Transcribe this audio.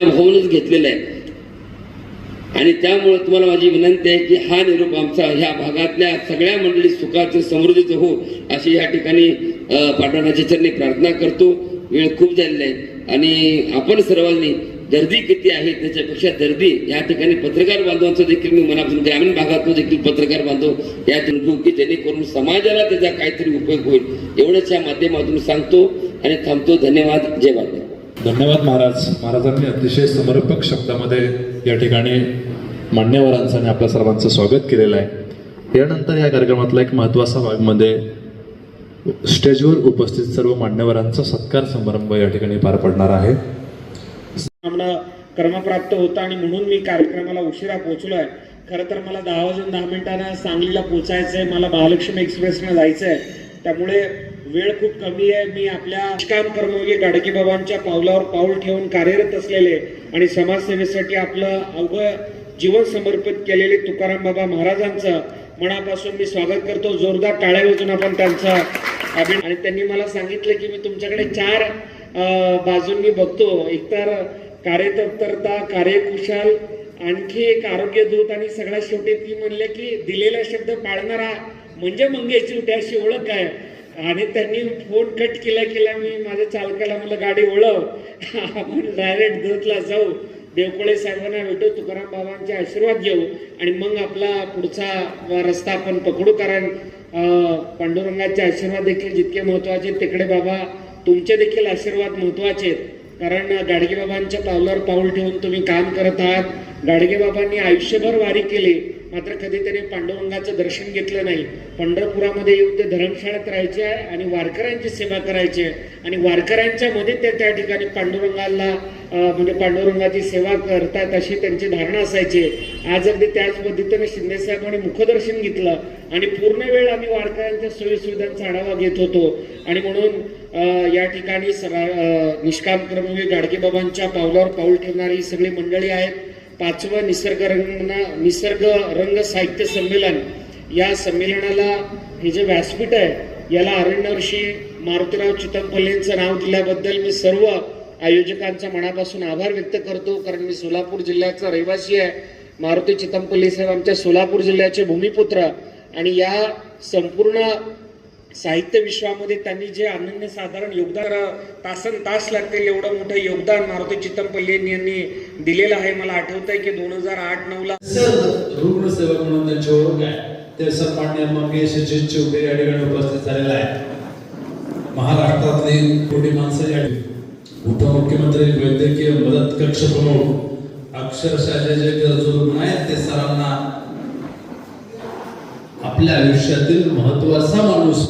भावनच घेतलेलं आहे आणि त्यामुळे तुम्हाला माझी विनंती आहे की हा निरोप आमचा ह्या भागातल्या सगळ्या मंडळी सुखाचं समृद्धीचं हो अशी या ठिकाणी पाठवण्याची चरणी प्रार्थना करतो. वेळ खूप झालेला आहे. आणि आपण सर्वांनी गर्दी किती आहे त्याच्यापेक्षा गर्दी या ठिकाणी पत्रकार बांधवांचं देखील मी मनापासून ग्रामीण भागातून देखील पत्रकार बांधव या की जेणेकरून समाजाला त्याचा काहीतरी उपयोग होईल एवढंच या माध्यमातून सांगतो. आणि थांबतो. धन्यवाद. जय भारत धन्यवाद महाराज. महाराजांनी अतिशय समर्पक शब्दामध्ये या ठिकाणी मान्यवरांचं आणि आपल्या सर्वांचं स्वागत केलेलं आहे. यानंतर या कार्यक्रमातला एक महत्त्वाचा भागमध्ये स्टेजवर उपस्थित सर्व मान्यवरांचा सत्कार समारंभ या ठिकाणी पार पडणार आहे. आम्हाला क्रमप्राप्त होता आणि म्हणून मी कार्यक्रमाला उशिरा पोहोचलो आहे खरं तर मला दहा वाजून दहा मिनिटांना सांगलीला पोचायचं आहे मला महालक्ष्मी एक्सप्रेसनं जायचं आहे त्यामुळे वेळ खूप कमी आहे. मी आपल्या काम कर्मयोगी गाडगे बाबांच्या पावलावर पाऊल ठेवून कार्यरत असलेले आणि समाजसेवेसाठी आपलं अवघं जीवन समर्पित केलेले तुकाराम बाबा महाराजांचं मनापासून मी स्वागत करतो. जोरदार टाळ्या वाजून आपण त्यांचं अभिन आणि त्यांनी मला सांगितलं की मी तुमच्याकडे चार बाजूंनी बघतो. एकतर कार्यतत्परता कार्यकुशल आणखी एक आरोग्यदूत आणि सगळ्यात शेवटी ती म्हणले की दिलेला शब्द पाळणारा म्हणजे मंगेची त्याशी ओळख आहे आणि त्यांनी फोन कट केला केला मी माझ्या चालकाला मला गाडी ओळव आपण डायरेक्ट दूतला जाऊ. देवकोळे साहेबांना भेटू तुकाराम बाबांचे आशीर्वाद घेऊ आणि मग आपला पुढचा रस्ता आपण पकडू. कारण पांडुरंगाचे आशीर्वाद देखील जितके महत्त्वाचे आहेत, तिकडे बाबा तुमचे देखील आशीर्वाद महत्त्वाचे आहेत. कारण गाडगेबाबांच्या पावलावर पाऊल ठेवून तुम्ही काम करत आहात. गाडगेबाबांनी आयुष्यभर वारी केली. मात्र कधी पांडुरंगाचं दर्शन घेतलं नाही. पंढरपुरामध्ये येऊन ते धर्मशाळेत राहायचे आहे आणि वारकऱ्यांची सेवा करायची आहे. आणि वारकऱ्यांच्या मध्ये ते त्या ठिकाणी पांडुरंगाला म्हणजे पांडुरंगाची सेवा करतात अशी त्यांची धारणा असायची. आज अगदी त्याच पद्धतीने शिंदे साहेबांनी मुखदर्शन घेतलं आणि पूर्ण वेळ आम्ही वारकऱ्यांच्या सोयी सुविधांचा आढावा घेत होतो. आणि म्हणून या ठिकाणी सरा अं, निष्काम कर्मवीर पावलावर पाऊल ठेवणारी ही सगळी मंडळी आहेत. पाचवं निसर्गरंगना निसर्ग रंग साहित्य संमेलन. या संमेलनाला हे जे व्यासपीठ आहे याला अरण्यवर्षी मारुतीराव चितमपल्लेंचं नाव दिल्याबद्दल मी सर्व आयोजकांचा मनापासून आभार व्यक्त करतो. कारण मी सोलापूर जिल्ह्याचा रहिवासी आहे. मारुती चितमपल्ली साहेब आमच्या सोलापूर जिल्ह्याचे भूमिपुत्र. आणि या संपूर्ण साहित्य विश्वामध्ये त्यांनी जे अनन्यसाधारण योगदान तासन तास लागतील एवढं मोठं योगदान मारुती चितमपल्ली यांनी दिलेलं आहे. मला आठवत आहे की दोन हजार आठ नऊ ला रुग्ण रुग्णसेवक म्हणून त्यांची ओळख आहे. ते सन्मान्य मंगेश चिवडे या ठिकाणी उपस्थित झालेला आहे महाराष्ट्रातली मोठी माणसं या उपमुख्यमंत्री वैद्यकीय मदत कक्ष प्रमुख अक्षरशः जे जे रुग्ण आहेत ते सरांना आपल्या आयुष्यातील महत्त्वाचा माणूस